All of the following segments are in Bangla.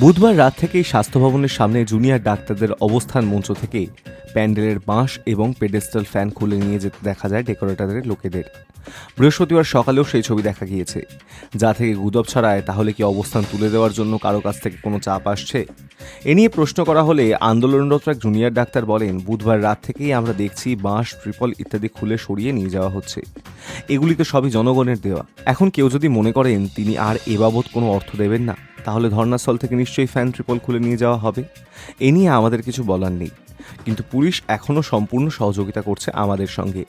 বুধবার রাত থেকেই স্বাস্থ্য ভবনের সামনে জুনিয়র ডাক্তারদের অবস্থান মঞ্চ থেকে প্যান্ডেলের বাঁশ এবং পেডেস্টাল ফ্যান খুলে নিয়ে যেতে দেখা যায় ডেকোরেটারের লোকেদের। বৃহস্পতিবার সকালেও সেই ছবি দেখা গিয়েছে। যা থেকে গুদব ছড়ায়, তাহলে কি অবস্থান তুলে দেওয়ার জন্য কারও কাছ থেকে কোনো চাপ আসছে? এ নিয়ে প্রশ্ন করা হলে আন্দোলনরত এক জুনিয়র ডাক্তার বলেন, বুধবার রাত থেকেই আমরা দেখছি বাঁশ ট্রিপল ইত্যাদি খুলে সরিয়ে নিয়ে যাওয়া হচ্ছে। এগুলি তো সবই জনগণের দেওয়া। এখন কেউ যদি মনে করেন তিনি আর এ বাবদ কোনো অর্থ দেবেন না, তাহলে ধর্নাস্থল থেকে নিশ্চয়ই ফ্যান ট্রিপল খুলে নিয়ে যাওয়া হবে। এ নিয়ে আমাদের কিছু বলার নেই। কিন্তু পুলিশ এখনও সম্পূর্ণ সহযোগিতা করছে আমাদের সঙ্গে।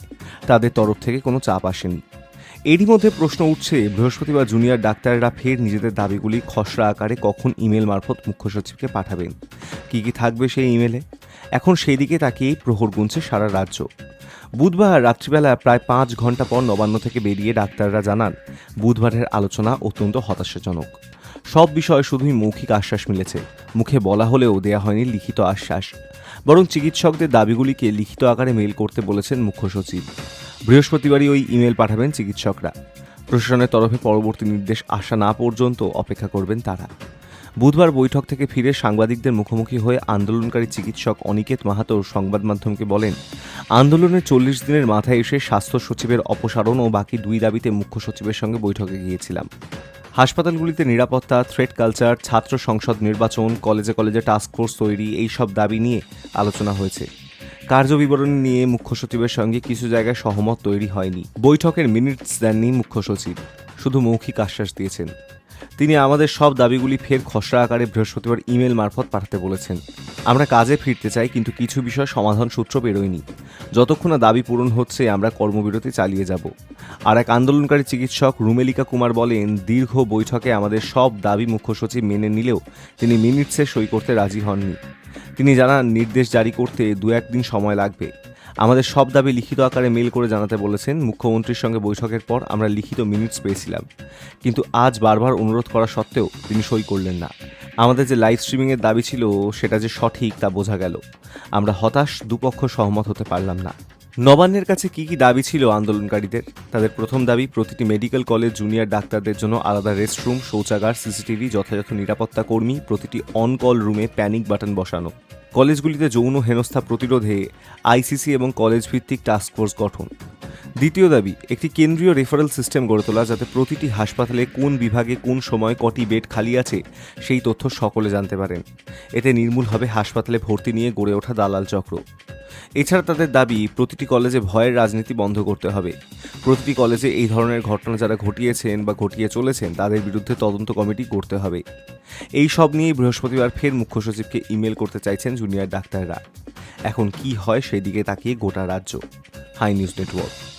তাদের তরফ থেকে কোনো চাপ আসেনি। এরই মধ্যে প্রশ্ন উঠছে, বৃহস্পতিবার জুনিয়র ডাক্তাররা ফের নিজেদের দাবিগুলি খসড়া আকারে কখন ইমেল মারফত মুখ্য সচিবকে পাঠাবেন? কি কি থাকবে সেই ইমেলে? এখন সেই দিকে তাকিয়েই প্রহর গুনছে সারা রাজ্য। বুধবার রাত্রিবেলা প্রায় পাঁচ ঘণ্টা পর নবান্ন থেকে বেরিয়ে ডাক্তাররা জানান, বুধবারের আলোচনা অত্যন্ত হতাশাজনক। সব বিষয়ে শুধুই মৌখিক আশ্বাস মিলেছে। মুখে বলা হলেও দেয়া হয়নি লিখিত আশ্বাস। বরং চিকিৎসকদের দাবিগুলিকে লিখিত আকারে মেল করতে বলেছেন মুখ্য সচিব। বৃহস্পতিবারই ওই ইমেল পাঠাবেন চিকিৎসকরা। প্রশাসনের তরফে পরবর্তী নির্দেশ আসা না পর্যন্ত অপেক্ষা করবেন তারা। বুধবার বৈঠক থেকে ফিরে সাংবাদিকদের মুখোমুখি হয়ে আন্দোলনকারী চিকিৎসক অনিকেত মাহাতো সংবাদ মাধ্যমকে বলেন, আন্দোলনের চল্লিশ দিনের মাথায় এসে স্বাস্থ্য সচিবের অপসারণ ও বাকি দুই দাবিতে মুখ্য সচিবের সঙ্গে বৈঠকে গিয়েছিলাম। হাসপাতালগুলিতে নিরাপত্তা থ্রেড কালচার, ছাত্র সংসদ নির্বাচন, কলেজে কলেজে টাস্কফোর্স তৈরি এই সব দাবি নিয়ে আলোচনা হয়েছে। কার্যবিবরণী নিয়ে মুখ্য সচিবের সঙ্গে কিছু জায়গায় সহমত তৈরি হয়নি। বৈঠকের মিনিটস দেননি মুখ্য সচিব। শুধু মৌখিক আশ্বাস দিয়েছেন। তিনি আমাদের সব দাবিগুলি ফের খসড়া আকারে বৃহস্পতিবার ইমেল মারফত পাঠাতে বলেছেন। আমরা কাজে ফিরতে চাই, কিন্তু কিছু বিষয় সমাধান সূত্র বেরোয়নি। যতক্ষণ না দাবি পূরণ হচ্ছে, আমরা কর্মবিরতি চালিয়ে যাব। আর এক আন্দোলনকারী চিকিৎসক রুমেলিকা কুমার বলেন, দীর্ঘ বৈঠকে আমাদের সব দাবি মুখ্য সচিব মেনে নিলেও তিনি মিনিটসে সই করতে রাজি হননি। তিনি জানান, নির্দেশ জারি করতে দু একদিন সময় লাগবে। আমাদের সব দাবি লিখিত আকারে মেল করে জানাতে বলেছেন মুখ্যমন্ত্রীর সঙ্গে বৈঠকের পর আমরা লিখিত মিনিটস পেয়েছিলাম। কিন্তু আজ বারবার অনুরোধ করা সত্ত্বেও তিনি সই করলেন না। আমাদের যে লাইভ স্ট্রিমিংয়ের দাবি ছিল, সেটা যে সঠিক তা বোঝা গেল। আমরা হতাশ, দুপক্ষ সহমত হতে পারলাম না। নবান্নের কাছে কি কি দাবি ছিল আন্দোলনকারীদের? তাদের প্রথম দাবি, প্রতিটি মেডিকেল কলেজ জুনিয়র ডাক্তারদের জন্য আলাদা রেস্টরুম শৌচাগার সিসিটিভি যথাযথ নিরাপত্তা কর্মী, প্রতিটি অন কল রুমে প্যানিক বাটন বসানো। কলেজগুলিতে যৌন হেনস্থা প্রতিরোধে আইসিসি এবং কলেজ ভিত্তিক টাস্কফোর্স গঠন। দ্বিতীয় দাবি, একটি কেন্দ্রীয় রেফারেল সিস্টেম গড়ে তোলা যাতে প্রতিটি হাসপাতালে কোন বিভাগে কোন সময় কটি বেড খালি আছে, সেই তথ্য সকলে জানতে পারেন। এতে নির্মূল হবে হাসপাতালে ভর্তি নিয়ে গড়ে ওঠা দালাল চক্র। এছাড়া তাদের দাবি, প্রতিটি কলেজে ভয়ের রাজনীতি বন্ধ করতে হবে। প্রতিটি কলেজে এই ধরনের ঘটনা যারা ঘটিয়েছেন বা ঘটিয়ে চলেছেন, তাদের বিরুদ্ধে তদন্ত কমিটি করতে হবে। এই সব নিয়েই বৃহস্পতিবার ফের মুখ্য সচিবকে ইমেল করতে চাইছেন জুনিয়র ডাক্তাররা। এখন কি হয় সেই দিকে তাকিয়ে গোটা রাজ্য। High news network.